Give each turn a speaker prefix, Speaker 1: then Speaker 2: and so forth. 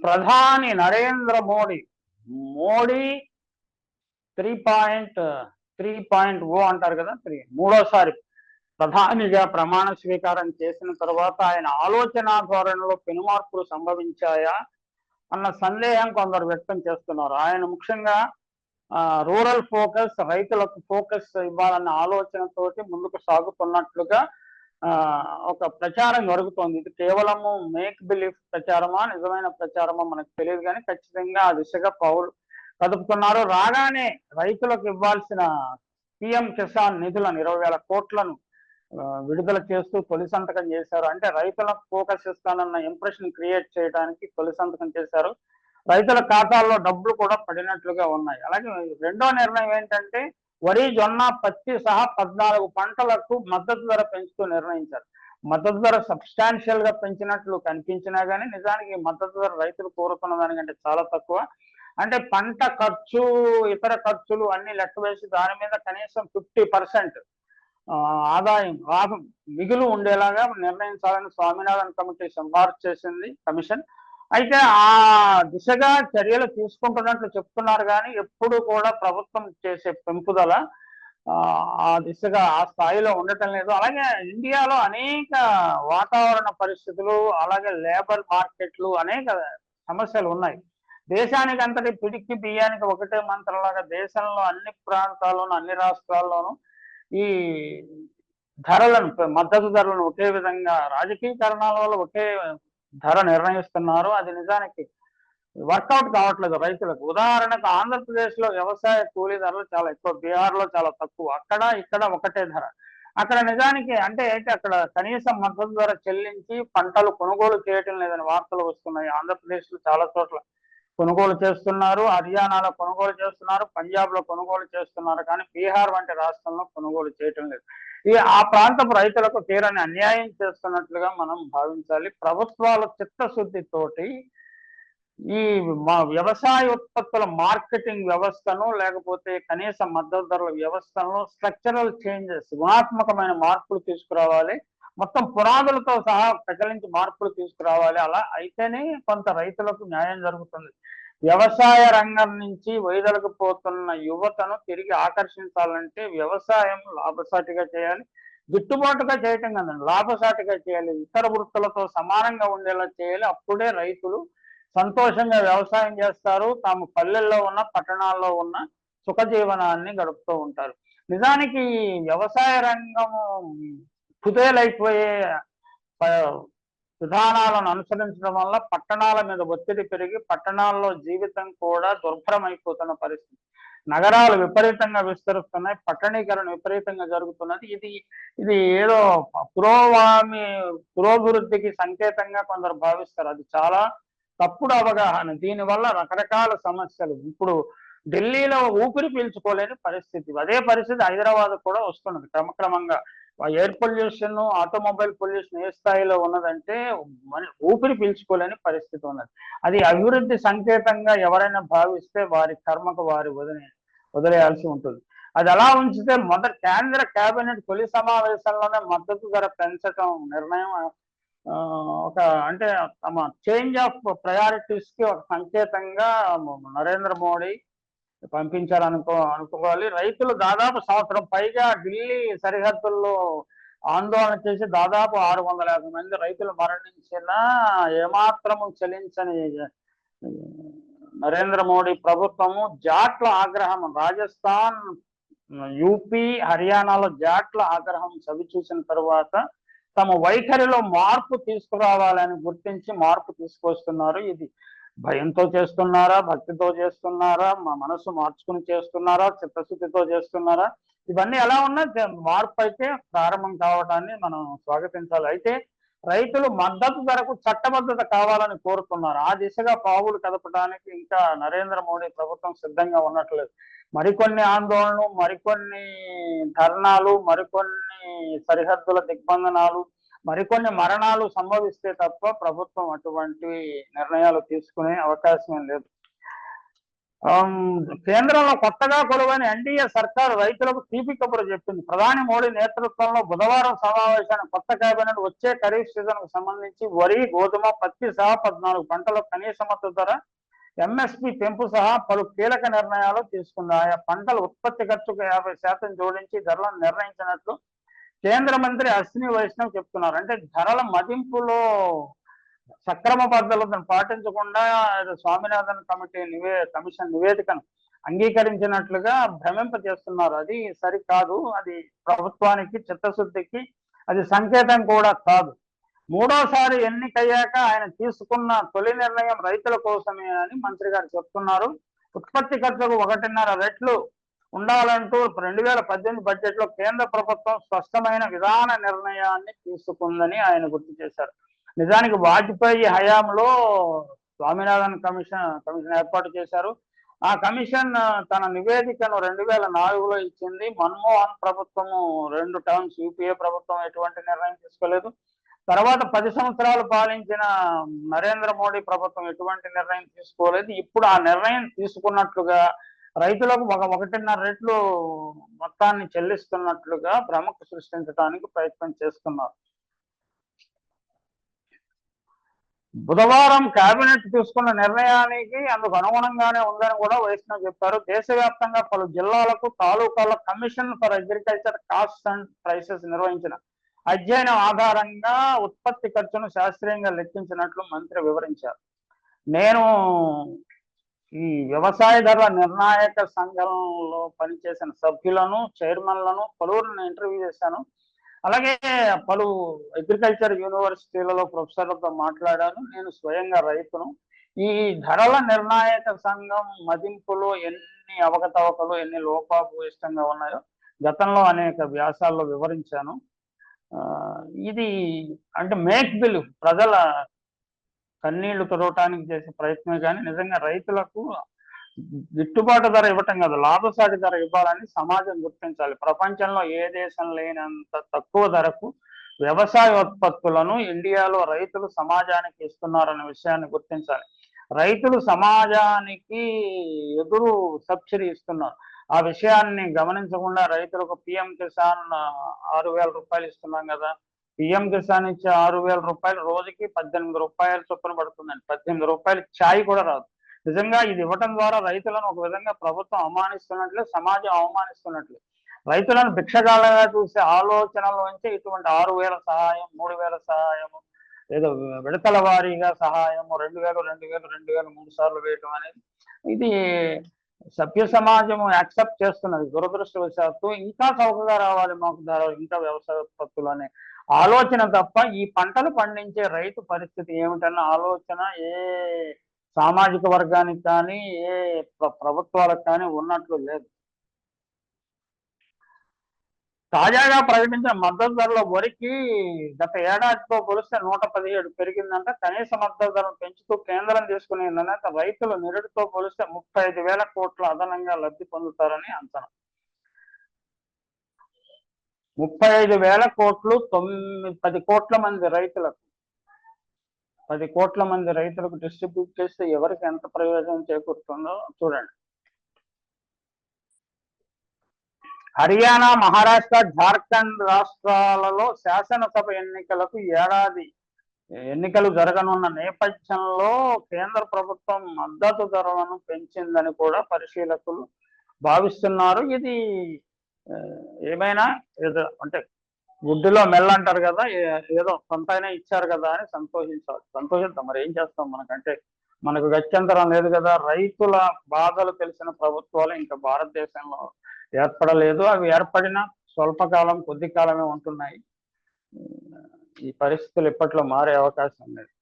Speaker 1: ప్రధాని Narendra Modi. Modi three point three point O అంటారు కదా త్రీ మూడోసారి ప్రధానిగా ప్రమాణ స్వీకారం చేసిన తర్వాత ఆయన ఆలోచన ధోరణిలో పెనుమార్పులు సంభవించాయా అన్న సందేహం కొందరు వ్యక్తం చేస్తున్నారు. ఆయన ముఖ్యంగా రూరల్ ఫోకస్ రైతులకు ఫోకస్ ఇవ్వాలన్న ఆలోచనతోటి ముందుకు సాగుతున్నట్లుగా ఒక ప్రచారం జరుగుతోంది. ఇది కేవలము మేక్ బిలీఫ్ ప్రచారమా నిజమైన ప్రచారమా మనకు తెలియదు కానీ ఖచ్చితంగా ఆ దిశగా పౌరు కదుపుతున్నారు. రాగానే రైతులకు ఇవ్వాల్సిన పిఎం కిసాన్ నిధులను ఇరవై వేల కోట్లను విడుదల చేస్తూ తొలి సంతకం చేశారు. అంటే రైతులకు ఫోకస్ ఇస్తానన్న ఇంప్రెషన్ క్రియేట్ చేయడానికి తొలి సంతకం చేశారు. రైతుల ఖాతాల్లో డబ్బులు కూడా పడినట్లుగా ఉన్నాయి. అలాగే రెండో నిర్ణయం ఏంటంటే వరి జొన్న పత్తి సహా పద్నాలుగు పంటలకు మద్దతు ధర పెంచుతూ నిర్ణయించారు. మద్దతు ధర సబ్స్టాన్షియల్గా పెంచినట్లు కనిపించినా గానీ నిజానికి మద్దతు ధర రైతులు కోరుతున్న దానికంటే చాలా తక్కువ. అంటే పంట ఖర్చు ఇతర ఖర్చులు అన్ని లెక్క వేసి దాని మీద కనీసం ఫిఫ్టీ పర్సెంట్ ఆదాయం లాభం మిగులు ఉండేలాగా నిర్ణయించాలని స్వామినాథన్ కమిటీ సిఫార్సు చేసింది కమిషన్. అయితే ఆ దిశగా చర్యలు తీసుకుంటున్నట్లు చెప్తున్నారు కానీ ఎప్పుడు కూడా ప్రభుత్వం చేసే పెంపుదల ఆ, దిశగా ఆ స్థాయిలో ఉండటం లేదు. అలాగే ఇండియాలో అనేక వాతావరణ పరిస్థితులు అలాగే లేబర్ మార్కెట్లు అనేక సమస్యలు ఉన్నాయి. దేశానికి అంతటి పిడికి బియ్యానికి ఒకటే మంత్రంలాగా దేశంలో అన్ని ప్రాంతాల్లోనూ అన్ని రాష్ట్రాల్లోనూ ఈ ధరలను మద్దతు ధరలను ఒకే విధంగా రాజకీయ కారణాల వల్ల ఒకే ధర నిర్ణయిస్తున్నారు. అది నిజానికి వర్కౌట్ కావట్లేదు రైతులకు. ఉదాహరణకు ఆంధ్రప్రదేశ్లో వ్యవసాయ కూలీ ధరలు చాలా ఎక్కువ. బీహార్లో చాలా తక్కువ. అక్కడ ఇక్కడ ఒకటే ధర. అక్కడ నిజానికి అంటే అయితే అక్కడ కనీసం మద్దతు ధర చెల్లించి పంటలు కొనుగోలు చేయటం లేదని వార్తలు వస్తున్నాయి. ఆంధ్రప్రదేశ్లో చాలా చోట్ల కొనుగోలు చేస్తున్నారు హర్యానాలో కొనుగోలు చేస్తున్నారు పంజాబ్లో కొనుగోలు చేస్తున్నారు కానీ బీహార్ వంటి రాష్ట్రంలో కొనుగోలు చేయటం లేదు. ఈ ఆ ప్రాంతపు రైతులకు తీరని అన్యాయం చేస్తున్నట్లుగా మనం భావించాలి. ప్రభుత్వాల చిత్తశుద్ధితోటి ఈ మా వ్యవసాయ ఉత్పత్తుల మార్కెటింగ్ వ్యవస్థను లేకపోతే కనీస మద్దతు ధరల వ్యవస్థను స్ట్రక్చరల్ చేంజెస్ గుణాత్మకమైన మార్పులు తీసుకురావాలి. మొత్తం పునాదులతో సహా ప్రకలించి మార్పులు తీసుకురావాలి. అలా అయితేనే కొంత రైతులకు న్యాయం జరుగుతుంది. వ్యవసాయ రంగం నుంచి వైదొలకు పోతున్న యువతను తిరిగి ఆకర్షించాలంటే వ్యవసాయం లాభసాటిగా చేయాలి. గిట్టుబాటుగా చేయటం కదండి లాభసాటిగా చేయాలి. ఇతర వృత్తులతో సమానంగా ఉండేలా చేయాలి. అప్పుడే రైతులు సంతోషంగా వ్యవసాయం చేస్తారు. తాము పల్లెల్లో ఉన్న పట్టణాల్లో ఉన్న సుఖ జీవనాన్ని గడుపుతూ ఉంటారు. నిజానికి వ్యవసాయ రంగము కుదేలైపోయే ప- విధానాలను అనుసరించడం వల్ల పట్టణాల మీద ఒత్తిడి పెరిగి పట్టణాల్లో జీవితం కూడా దుర్భరమైపోతున్న పరిస్థితి. నగరాలు విపరీతంగా విస్తరిస్తున్నాయి పట్టణీకరణ విపరీతంగా జరుగుతున్నది. ఇది ఇది ఏదో పురోగామి పురోభివృద్ధికి సంకేతంగా కొందరు భావిస్తారు. అది చాలా తప్పుడు అవగాహన. దీనివల్ల రకరకాల సమస్యలు. ఇప్పుడు ఢిల్లీలో ఊపిరి పీల్చుకోలేని పరిస్థితి. అదే పరిస్థితి హైదరాబాద్ కూడా వస్తున్నది క్రమక్రమంగా. ఎయిర్ పొల్యూషన్ ఆటోమొబైల్ పొల్యూషన్ ఏ స్థాయిలో ఉన్నదంటే మన- ఊపిరి పీల్చుకోలేని పరిస్థితి ఉన్నది. అది అభివృద్ధి సంకేతంగా ఎవరైనా భావిస్తే వారి కర్మకు వారి వదిలే వదిలేయాల్సి ఉంటుంది. అది అలా ఉంచితే మొదటి కేంద్ర కేబినెట్ తొలి సమావేశంలోనే మద్దతు ధర పెంచటం నిర్ణయం ఒక అంటే తమ చేంజ్ ఆఫ్ ప్రయారిటీస్కి ఒక సంకేతంగా నరేంద్ర మోడీ పంపించాలనుకో అనుకోవాలి. రైతులు దాదాపు సంవత్సరం పైగా ఢిల్లీ సరిహద్దుల్లో ఆందోళన చేసి దాదాపు ఆరు వందల యాభై మంది రైతులు మరణించిన ఏమాత్రము చెల్లించని నరేంద్ర మోడీ ప్రభుత్వము జాట్ల ఆగ్రహం. రాజస్థాన్ యూపీ హర్యానాలో జాట్ల ఆగ్రహం చవి చూసిన తరువాత తమ వైఖరిలో మార్పు తీసుకురావాలని గుర్తించి మార్పు తీసుకొస్తున్నారు. ఇది భయంతో చేస్తున్నారా భక్తితో చేస్తున్నారా మా మనసు మార్చుకుని చేస్తున్నారా చిత్తశుద్ధితో చేస్తున్నారా? ఇవన్నీ ఎలా ఉన్నా మార్పు అయితే ప్రారంభం కావడాన్ని మనం స్వాగతించాలి. అయితే రైతులు మద్దతు ధరకు చట్టబద్ధత కావాలని కోరుతున్నారు. ఆ దిశగా పావులు కదపడానికి ఇంకా నరేంద్ర మోడీ ప్రభుత్వం సిద్ధంగా ఉన్నట్లేదు మరికొన్ని ఆందోళనలు మరికొన్ని ధర్నాలు మరికొన్ని సరిహద్దుల దిగ్బంధనాలు మరికొన్ని మరణాలు సంభవిస్తే తప్ప ప్రభుత్వం అటువంటి నిర్ణయాలు తీసుకునే అవకాశం లేదు. కేంద్రంలో కొత్తగా కొలువైన ఎన్డీఏ సర్కారు రైతులకు తీపి కబురు చెప్పింది. ప్రధాని మోడీ నేతృత్వంలో బుధవారం సమావేశాన్ని కొత్త కేబినెట్ వచ్చే ఖరీఫ్ సీజన్కు సంబంధించి వరి గోధుమ పత్తి సహా పద్నాలుగు పంటల కనీస మద్దతు ధర ఎంఎస్పి పెంపు సహా పలు కీలక నిర్ణయాలు తీసుకుంది ఆయా పంటల ఉత్పత్తి ఖర్చుకు యాభై శాతం జోడించి ధరలను నిర్ణయించినట్లు కేంద్ర మంత్రి అశ్విని వైష్ణవ్ చెప్తున్నారు. అంటే ధరల మదింపులో సక్రమ పద్ధతులను పాటించకుండా స్వామినాథన్ కమిటీ నివే కమిషన్ నివేదికను అంగీకరించినట్లుగా భ్రమింప చేస్తున్నారు. అది సరికాదు. అది ప్రభుత్వానికి చిత్తశుద్ధికి అది సంకేతం కూడా కాదు. మూడోసారి ఎన్నికయ్యాక ఆయన తీసుకున్న తొలి నిర్ణయం రైతుల కోసమే అని మంత్రి గారు చెప్తున్నారు. ఉత్పత్తి ఖర్చుకు ఒకటిన్నర రెట్లు ఉండాలంటూ రెండు వేల పద్దెనిమిది బడ్జెట్లో కేంద్ర ప్రభుత్వం స్పష్టమైన విధాన నిర్ణయాన్ని తీసుకుందని ఆయన గుర్తు చేశారు. నిజానికి వాజ్పేయి హయాంలో స్వామినాథన్ కమిషన్ కమిషన్ ఏర్పాటు చేశారు. ఆ కమిషన్ తన నివేదికను రెండు వేల నాలుగులో ఇచ్చింది. మన్మోహన్ ప్రభుత్వము రెండు టర్మ్స్ యూపీఏ ప్రభుత్వం ఎటువంటి నిర్ణయం తీసుకోలేదు. తర్వాత పది సంవత్సరాలు పాలించిన నరేంద్ర మోడీ ప్రభుత్వం ఎటువంటి నిర్ణయం తీసుకోలేదు. ఇప్పుడు ఆ నిర్ణయం తీసుకున్నట్లుగా రైతులకు ఒక ఒకటిన్నర రెట్లు మొత్తాన్ని చెల్లిస్తున్నట్లుగా ప్రముఖ సృష్టించడానికి ప్రయత్నం చేస్తున్నారు. బుధవారం కేబినెట్ తీసుకున్న నిర్ణయానికి అందుకు అనుగుణంగానే ఉందని కూడా వైష్ణవ్ చెప్పారు. దేశవ్యాప్తంగా పలు జిల్లాలకు తాలూకాల commission for agriculture cost and prices నిర్వహించిన అధ్యయనం ఆధారంగా ఉత్పత్తి ఖర్చును శాస్త్రీయంగా లెక్కించినట్లు మంత్రి వివరించారు. నేను ఈ వ్యవసాయ ధరల నిర్ణాయక సంఘంలో పనిచేసిన సభ్యులను చైర్మన్లను పలువురిని ఇంటర్వ్యూ చేశాను. అలాగే పలు అగ్రికల్చర్ యూనివర్సిటీలలో ప్రొఫెసర్లతో మాట్లాడాను. నేను స్వయంగా రైతును. ఈ ధరల నిర్ణాయక సంఘం మదింపులో ఎన్ని అవకతవకలు ఎన్ని లోపాభూయిష్టంగా ఉన్నాయో గతంలో అనేక వ్యాసాల్లో వివరించాను. ఇది అంటే మేక్ బిల్ ప్రజల కన్నీళ్ళు తుడవటానికి చేసే ప్రయత్నమే కానీ నిజంగా రైతులకు గిట్టుబాటు ధర ఇవ్వటం కాదు లాభసాటి ధర ఇవ్వాలని సమాజం గుర్తించాలి. ప్రపంచంలో ఏ దేశం లేనంత తక్కువ ధరకు వ్యవసాయ ఉత్పత్తులను ఇండియాలో రైతులు సమాజానికి ఇస్తున్నారనే విషయాన్ని గుర్తించాలి. రైతులు సమాజానికి ఎదురు సబ్సిడీ ఇస్తున్నారు. ఆ విషయాన్ని గమనించకుండా రైతులకు పిఎం కిసాన్ ఆరు వేల రూపాయలు ఇస్తున్నాం కదా పిఎం కిసాన్ ఇచ్చే ఆరు వేల రూపాయలు రోజుకి పద్దెనిమిది రూపాయలు చొప్పున పడుతుందండి. పద్దెనిమిది రూపాయలు ఛాయ్ కూడా రాదు. నిజంగా ఇది ఇవ్వటం ద్వారా రైతులను ఒక విధంగా ప్రభుత్వం అవమానిస్తున్నట్లే సమాజం అవమానిస్తున్నట్లే. రైతులను భిక్షగాళ్ళగా చూసే ఆలోచనలోంచి ఇటువంటి ఆరు వేల సహాయం మూడు వేల సహాయము ఏదో విడతల వారీగా సహాయము రెండు వేలు రెండు వేలు రెండు వేలు మూడు సార్లు వేయటం అనేది ఇది సభ్య సమాజం యాక్సెప్ట్ చేస్తున్నది. దురదృష్టవశాత్తు ఇంకా చౌకగా రావాలి మాకు ధర ఇంకా వ్యవసాయ ఉత్పత్తులు అనే ఆలోచన తప్ప ఈ పంటలు పండించే రైతు పరిస్థితి ఏమిటన్న ఆలోచన ఏ సామాజిక వర్గానికి కానీ ఏ ప్రభుత్వాలకు కానీ ఉన్నట్లు లేదు. తాజాగా ప్రకటించిన మద్దతు ధరల వరికి గత ఏడాదితో పోలిస్తే నూట పదిహేడు పెరిగిందంట. కనీస మద్దతు ధరను పెంచుతూ కేంద్రం తీసుకునే నిర్ణయం రైతులు నిరుడితో పోలిస్తే ముప్పై ఐదు వేల కోట్ల అదనంగా లబ్ధి పొందుతారని అంచనా. ముప్పై ఐదు వేల కోట్లు తొమ్మిది పది కోట్ల మంది రైతులకు. పది కోట్ల మంది రైతులకు డిస్ట్రిబ్యూట్ చేస్తే ఎవరికి ఎంత ప్రయోజనం చేకూరుతుందో చూడండి. హర్యానా మహారాష్ట్ర జార్ఖండ్ రాష్ట్రాలలో శాసనసభ ఎన్నికలకు ఏడాది ఎన్నికలు జరగనున్న నేపథ్యంలో కేంద్ర ప్రభుత్వం మద్దతు ధరలను పెంచిందని కూడా పరిశీలకులు భావిస్తున్నారు. ఇది ఏమైనా ఏదో అంటే గుడ్డులో మెల్ల అంటారు కదా ఏదో సొంత అయినా ఇచ్చారు కదా అని సంతోషించాలి. సంతోషిద్దాం మరి ఏం చేస్తాం మనకంటే? మనకు గత్యంతరం లేదు కదా. రైతుల బాధలు తెలిసిన ప్రభుత్వాలు ఇంకా భారతదేశంలో ఏర్పడలేదు. అవి ఏర్పడిన స్వల్పకాలం కొద్ది కాలమే ఉంటున్నాయి. ఈ పరిస్థితులు ఇప్పట్లో మారే అవకాశం లేదు.